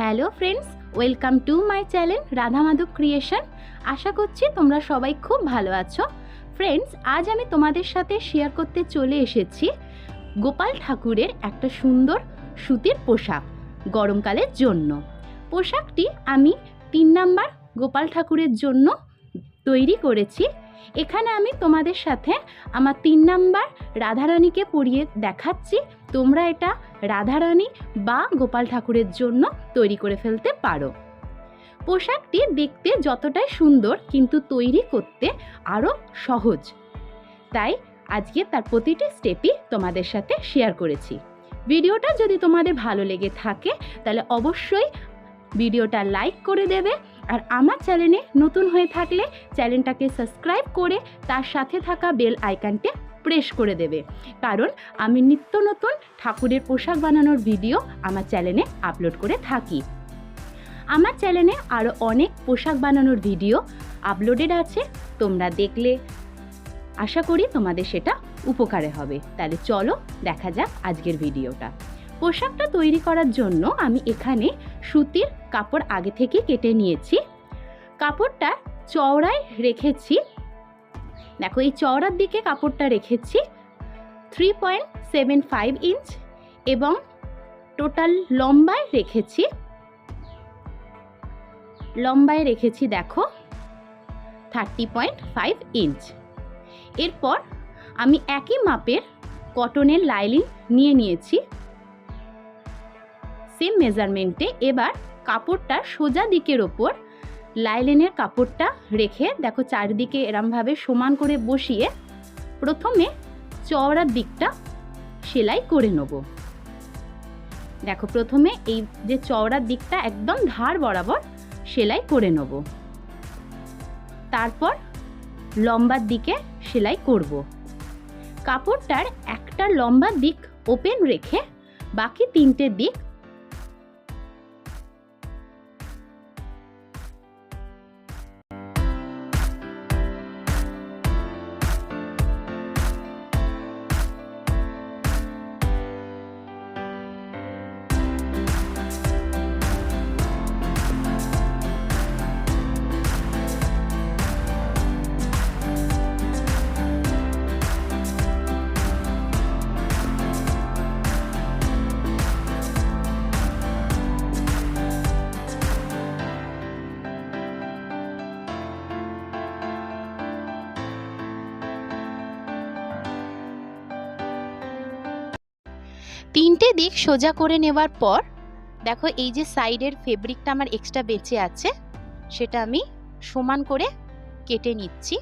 Hello friends, welcome to my channel Radha Madhav creation. আশা করছি তোমরা সবাই খুব ভালো আছো। ফ্রেন্ডস, আজ আমি তোমাদের সাথে শেয়ার করতে চলে এসেছি গোপাল ঠাকুরের একটা সুন্দর সুতির পোশাক গরমকালের জন্য। পোশাকটি আমি তিন নাম্বার গোপাল ঠাকুরের জন্য তৈরি করেছি। এখানে আমি তোমাদের সাথে আমার তিন নাম্বার রাধারানীকে পরিয়ে দেখাচ্ছি। তোমরা এটা রাধারানী বা গোপাল ঠাকুরের জন্য তৈরি করে ফেলতে পারো। পোশাকটি দেখতে যতটাই সুন্দর কিন্তু তৈরি করতে আরও সহজ। তাই আজকে তার প্রতিটি স্টেপই তোমাদের সাথে শেয়ার করেছি। ভিডিওটা যদি তোমাদের ভালো লেগে থাকে তাহলে অবশ্যই ভিডিওটা লাইক করে দেবে আর আমার চ্যানেলে নতুন হয়ে থাকলে চ্যানেলটাকে সাবস্ক্রাইব করে তার সাথে থাকা বেল আইকনটি প্রেস করে দেবে। কারণ আমি নিত্য নতুন ঠাকুরের পোশাক বানানোর ভিডিও আমার চ্যানেলে আপলোড করে থাকি। আমার চ্যানেলে আরও অনেক পোশাক বানানোর ভিডিও আপলোডেড আছে, তোমরা দেখলে। আশা করি তোমাদের সেটা উপকারে হবে। তাহলে চলো দেখা যাক আজকের ভিডিওটা পোশাকটা তৈরি করার জন্য আমি এখানে সুতির কাপড় আগে থেকে কেটে নিয়েছি। কাপড়টা চওড়ায় রেখেছি দেখো, এই চওড়ার দিকে কাপড়টা রেখেছি three point seven five inch এবং টোটাল লম্বায় রেখেছি লম্বায় রেখেছি দেখো থার্টি পয়েন্ট ফাইভ ইঞ্চ এরপর আমি একই মাপের কটনের লাইলিং নিয়ে নিয়েছি সেম মেজারমেন্টে এবার কাপড়টা সোজা দিকের ওপর লাইলেনের কাপড়টা রেখে দেখো চারদিকে এরমভাবে সমান করে বসিয়ে প্রথমে চওড়ার দিকটা সেলাই করে নেব। দেখো প্রথমে এই যে চওড়ার দিকটা একদম ধার বরাবর সেলাই করে নেব। তারপর লম্বার দিকে সেলাই করব। কাপড়টার একটা লম্বা দিক ওপেন রেখে বাকি তিনটে দিক তিনটে দিক সোজা করে নেওয়ার পর, দেখো এই যে সাইডের ফেব্রিকটা আমার এক্সট্রা বেঁচে আছে, সেটা আমি সমান করে কেটে নিচ্ছি।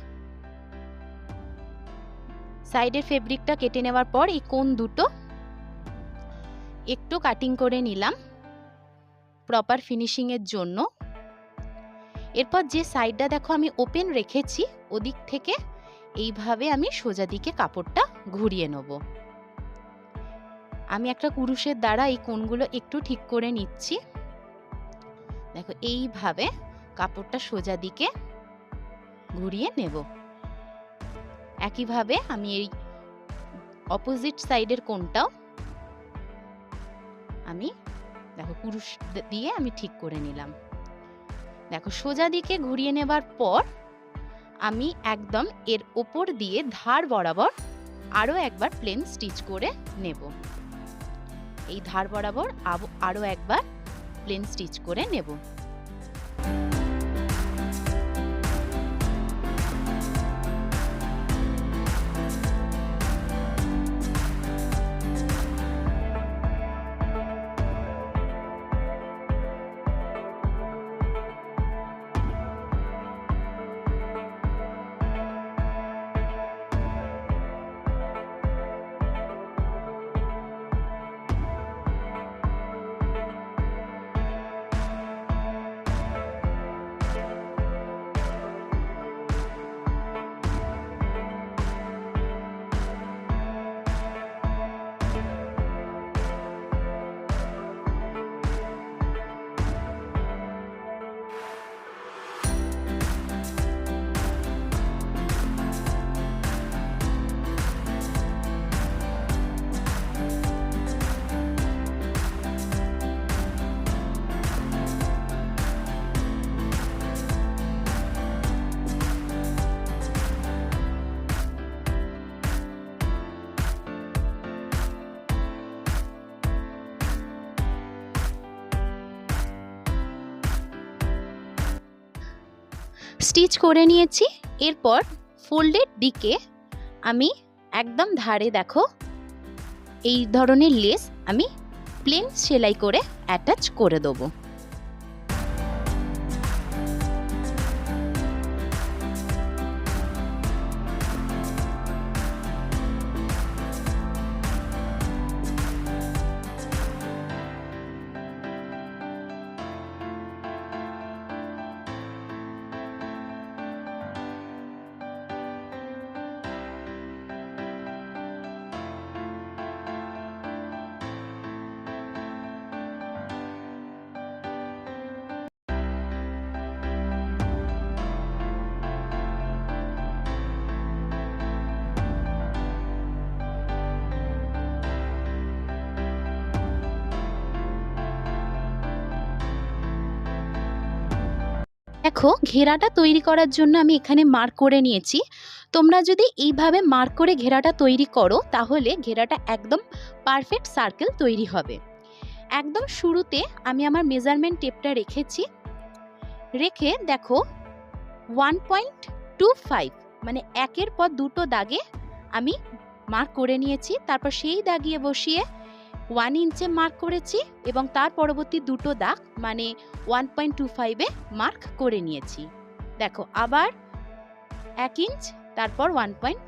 সাইডের ফেব্রিকটা কেটে নেওয়ার পর এই কোন দুটো একটু কাটিং করে নিলাম প্রপার ফিনিশিংয়ের জন্য। এরপর যে সাইডটা দেখো আমি ওপেন রেখেছি, ওদিক থেকে এইভাবে আমি সোজা দিকে কাপড়টা ঘুরিয়ে নেব। আমি একটা কুরুশের দ্বারা এই কোণগুলো একটু ঠিক করে নিচ্ছি। দেখো, এইভাবে কাপড়টা সোজা দিকে ঘুরিয়ে নেব। একইভাবে আমি এই অপোজিট সাইডের কোণটাও আমি, দেখো, কুরুশ দিয়ে আমি ঠিক করে নিলাম। দেখো, সোজা দিকে ঘুরিয়ে নেবার পর আমি একদম এর ওপর দিয়ে ধার বরাবর আরও একবার প্লেন স্টিচ করে নেব। এই ধার বরাবর আরও একবার প্লেন স্টিচ করে নেব। স্টিচ করে নিয়েছি। এরপর ফোল্ডের দিকে আমি একদম ধারে দেখো, এই ধরনের লেস আমি প্লেন সেলাই করে অ্যাটাচ করে দেবো। দেখো, ঘেরাটা তৈরি করার জন্য আমি এখানে মার্ক করে নিয়েছি। তোমরা যদি এইভাবে মার্ক করে ঘেরাটা তৈরি করো, তাহলে ঘেরাটা একদম পারফেক্ট সার্কেল তৈরি হবে। একদম শুরুতে আমি আমার মেজারমেন্ট টেপটা রেখেছি। রেখে দেখো, ওয়ান পয়েন্ট টু ফাইভ মানে একের পর দুটো দাগে আমি মার্ক করে নিয়েছি। তারপর সেই দাগিয়ে বসিয়ে ওয়ান ইঞ্চে মার্ক করেছি এবং তার পরবর্তী দুটো দাগ মানে ওয়ান পয়েন্ট টু ফাইভে মার্ক করে নিয়েছি। দেখো, আবার এক ইঞ্চ, তারপর one point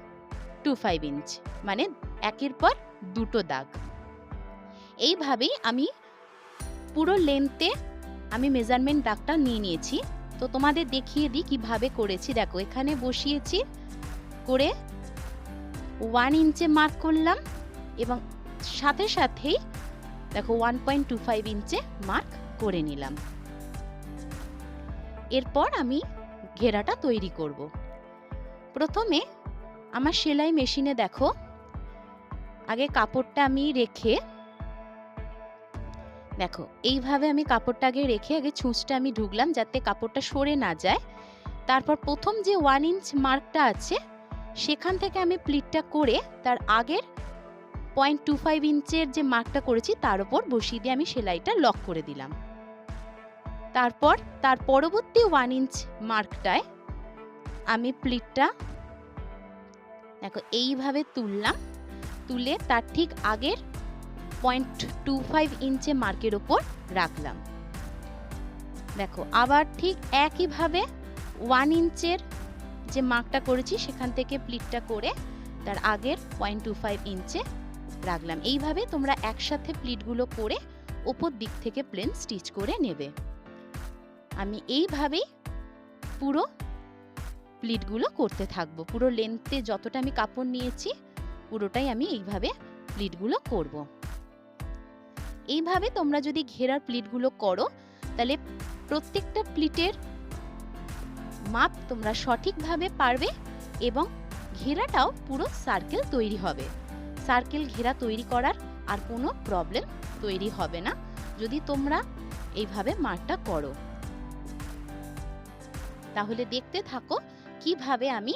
two five inch মানে একের পর দুটো দাগ। এইভাবেই আমি পুরো লেন্থে আমি মেজারমেন্ট দাগটা নিয়ে নিয়েছি। তো তোমাদের দেখিয়ে দিই কীভাবে করেছি। দেখো, এখানে বসিয়েছি, করে ওয়ান ইঞ্চে মার্ক করলাম এবং সাথে সাথেই দেখো ওয়ান পয়েন্ট টু ফাইভ ইঞ্চে মার্ক করে নিলাম। এরপর আমি ঘেরাটা তৈরি করব। প্রথমে আমার সেলাই মেশিনে দেখো, আগে কাপড়টা আমি রেখে, দেখো, এইভাবে আমি কাপড়টা আগে রেখে, আগে ছুঁচটা আমি ঢুকলাম যাতে কাপড়টা সরে না যায়। তারপর প্রথম যে ওয়ান ইঞ্চ মার্কটা আছে, সেখান থেকে আমি প্লিটটা করে তার আগের পয়েন্ট টু ফাইভ ইঞ্চের যে মার্কটা করেছি, তার উপর বসিয়ে দিয়ে আমি সেলাইটা লক করে দিলাম। তারপর, তার পরবর্তী ওয়ান ইঞ্চ মার্কটায় আমি প্লিটটা দেখো, এইভাবে তুললাম। তুলে তার ঠিক আগের পয়েন্ট টু ফাইভ ইঞ্চে মার্কের ওপর রাখলাম। দেখো, আবার ঠিক একইভাবে ওয়ান ইঞ্চের যে মার্কটা করেছি, সেখান থেকে প্লিটটা করে তার আগের পয়েন্ট টু ফাইভ ইঞ্চে রাখলাম। এইভাবে তোমরা একসাথে প্লিটগুলো করে ওপর দিক থেকে প্লেন স্টিচ করে নেবে। আমি এইভাবেই পুরো প্লিটগুলো করতে থাকব। পুরো লেন্থে যতটা আমি কাপড় নিয়েছি, পুরোটাই আমি এইভাবে প্লিটগুলো করব। এইভাবে তোমরা যদি ঘেরার প্লিটগুলো করো, তাহলে প্রত্যেকটা প্লিটের মাপ তোমরা সঠিকভাবে পারবে এবং ঘেরাটাও পুরো সার্কেল তৈরি হবে। সার্কেল ঘেরা তৈরি করার আর কোনো প্রবলেম তৈরি হবে না, যদি তোমরা এইভাবে মারটা করো। তাহলে দেখতে থাকো কীভাবে আমি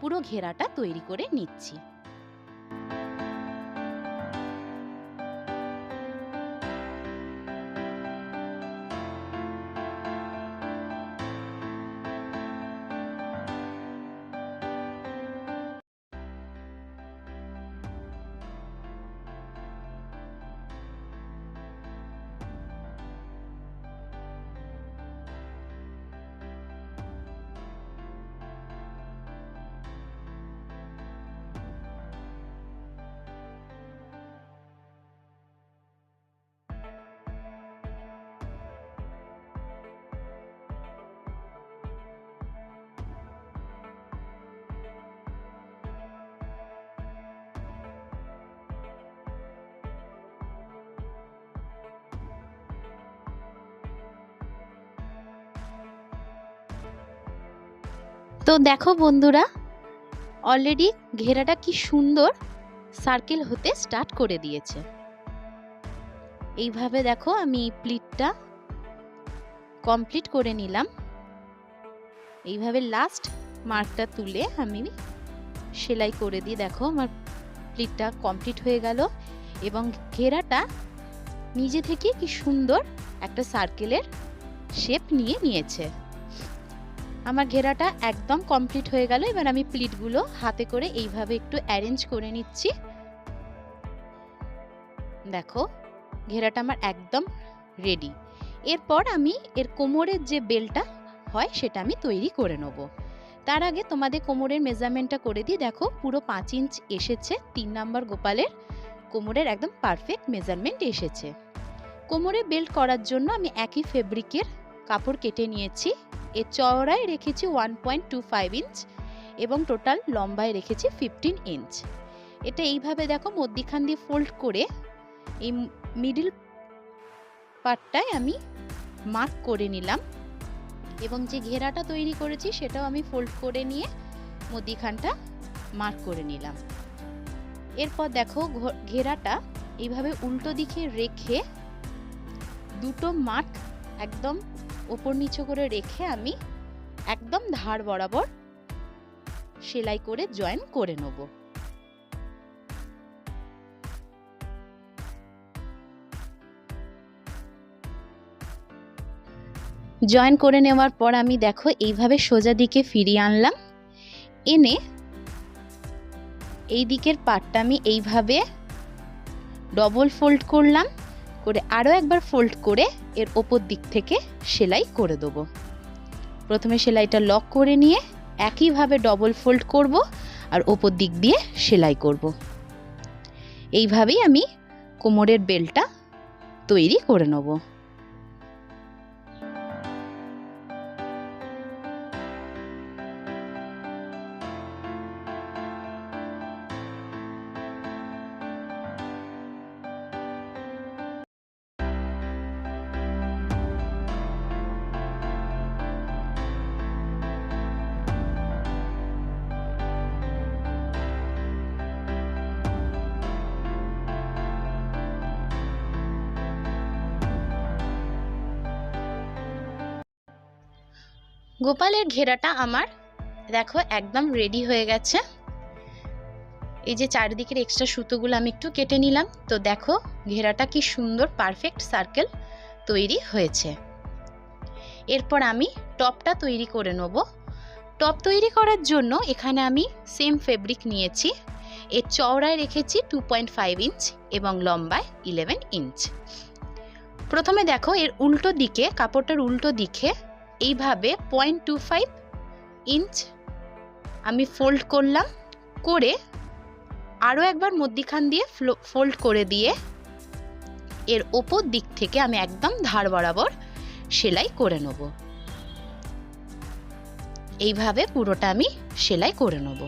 পুরো ঘেরাটা তৈরি করে নিচ্ছি। তো দেখো বন্ধুরা অলরেডি ঘেরাটা কি সুন্দর সার্কেল হতে স্টার্ট করে দিয়েছে। এইভাবে দেখো আমি প্লিটটা কমপ্লিট করে নিলাম। এইভাবে লাস্ট মার্কটা তুলে আমি সেলাই করে দিই দেখো আমার প্লিটটা কমপ্লিট হয়ে গেল এবং ঘেরাটা নিজে থেকে কি সুন্দর একটা সার্কেলের শেপ নিয়ে নিয়েছে। আমার ঘেরাটা একদম কমপ্লিট হয়ে গেল, এবার আমি প্লিটগুলো হাতে করে এইভাবে একটু অ্যারেঞ্জ করে নিচ্ছি। দেখো, ঘেরাটা আমার একদম রেডি এরপর আমি এর কোমরের যে বেলটা হয়, সেটা আমি তৈরি করে নেব। তার আগে তোমাদের কোমরের মেজারমেন্টটা করে দিই। দেখো, পুরো পাঁচ ইঞ্চ এসেছে, তিন নাম্বার গোপালের কোমরের একদম পারফেক্ট মেজারমেন্ট এসেছে। কোমরে বেল্ট করার জন্য আমি একই ফেব্রিকের কাপড় কেটে নিয়েছি। এর চওড়ায় রেখেছি one point two five inch এবং টোটাল লম্বায় রেখেছি ফিফটিন ইঞ্চ এটা এইভাবে দেখো মধ্যিখান দিয়ে ফোল্ড করে এই মিডিল পার্টটায় আমি মার্ক করে নিলাম এবং যে ঘেরাটা তৈরি করেছি সেটাও আমি ফোল্ড করে নিয়ে মধ্যিখানটা মার্ক করে নিলাম। এরপর দেখো ঘেরাটা এইভাবে উল্টো দিকে রেখে দুটো মার্ক একদম ওপর নিচে করে রেখে আমি একদম ধার বরাবর সেলাই করে জয়েন করে নেব। জয়েন করে নেওয়ার পর আমি দেখো এইভাবে সোজা দিকে ফিরিয়ে আনলাম। এনে এই দিকের পাটটা আমি এইভাবে ডবল ফোল্ড করলাম। করে আরও একবার ফোল্ড করে এর ওপর দিক থেকে সেলাই করে দেব। প্রথমে সেলাইটা লক করে নিয়ে একইভাবে ডবল ফোল্ড করব আর ওপর দিক দিয়ে সেলাই করব। এইভাবেই আমি কোমরের বেলটা তৈরি করে নেব। গোপালের ঘেরাটা আমার। দেখো, একদম রেডি হয়ে গেছে। এই যে চারিদিকের এক্সট্রা সুতোগুলো আমি একটু কেটে নিলাম। তো দেখো, ঘেরাটা কি সুন্দর পারফেক্ট সার্কেল তৈরি হয়েছে। এরপর আমি টপটা তৈরি করে নেব। টপ তৈরি করার জন্য এখানে আমি সেম ফেব্রিক নিয়েছি। এর চওড়ায় রেখেছি টু পয়েন্ট ফাইভ ইঞ্চ এবং লম্বায় ইলেভেন ইঞ্চ প্রথমে দেখো, এর উল্টো দিকে, কাপড়টার উল্টো দিকে এইভাবে পয়েন্ট টু ফাইভ ইঞ্চ আমি ফোল্ড করলাম, করে আরও একবার মধ্যিখান দিয়ে ফোল্ড করে দিয়ে এর ওপর দিক থেকে আমি একদম ধার বরাবর সেলাই করে নেব। এইভাবে পুরোটা আমি সেলাই করে নেব।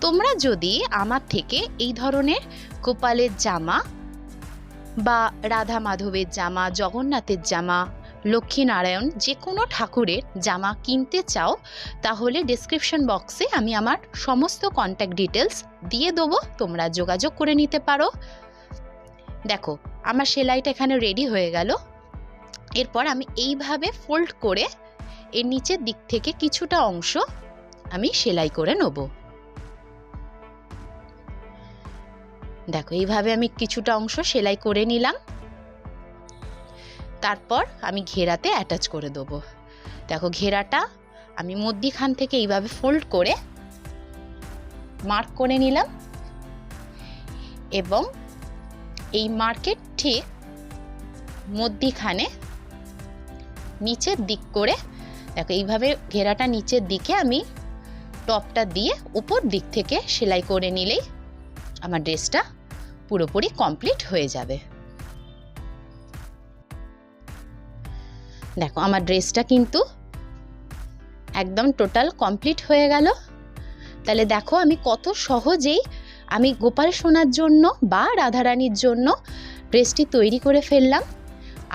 তোমরা যদি আমার থেকে এই ধরনের গোপালের জামা বা রাধা মাধবের জামা, জগন্নাথের জামা লক্ষ্মীনারায়ণ যে কোনো ঠাকুরের জামা কিনতে চাও, তাহলে ডিসক্রিপশন বক্সে আমি আমার সমস্ত কন্ট্যাক্ট ডিটেলস দিয়ে দেবো, তোমরা যোগাযোগ করে নিতে পারো। দেখো, আমার সেলাইটা এখানে রেডি হয়ে গেল। এরপর আমি এইভাবে ফোল্ড করে এর নিচের দিক থেকে কিছুটা অংশ আমি সেলাই করে নেব। দেখো, এইভাবে আমি কিছুটা অংশ সেলাই করে নিলাম। তারপর আমি ঘেরাতে অ্যাটাচ করে দেবো। দেখো ঘেরাটা আমি মধ্যিখান থেকে এইভাবে ফোল্ড করে মার্ক করে নিলাম এবং এই মার্কেট ঠিক মধ্যিখানে নিচের দিক করে, দেখো এইভাবে ঘেরাটা নিচের দিকে আমি টপটা দিয়ে উপর দিক থেকে সেলাই করে নিলেই আমার ড্রেসটা পুরোপুরি কমপ্লিট হয়ে যাবে। দেখো, আমার ড্রেসটা কিন্তু একদম টোটাল কমপ্লিট হয়ে গেল। তাহলে দেখো, আমি কত সহজেই আমি গোপাল সোনার জন্য বা রাধারানীর জন্য ড্রেসটি তৈরি করে ফেললাম।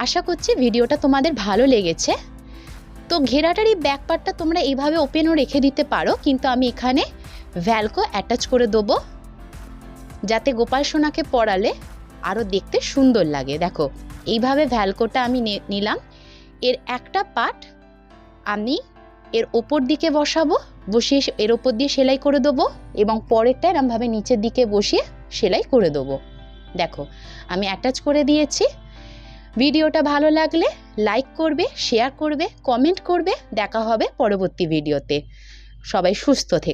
আশা করছি ভিডিওটা তোমাদের ভালো লেগেছে। তো ঘেরাটার এই ব্যাক পার্টটা তোমরা এইভাবে ওপেনও রেখে দিতে পারো, কিন্তু আমি এখানে ভ্যালকো অ্যাটাচ করে দেবো। যাতে গোপাল সোনাকে পড়ালে আরও দেখতে সুন্দর লাগে। দেখো, এইভাবে ভ্যালকোটা আমি নিলাম। এর একটা পার্ট আমি এর ওপর দিকে বসাবো, বসিয়ে এর ওপর দিয়ে সেলাই করে দেবো এবং পরেরটা এরমভাবে নিচের দিকে বসিয়ে সেলাই করে দেবো। দেখো, আমি অ্যাটাচ করে দিয়েছি। ভিডিওটা ভালো লাগলে লাইক করবে শেয়ার করবে কমেন্ট করবে। দেখা হবে পরবর্তী ভিডিওতে। সবাই সুস্থ থেকো।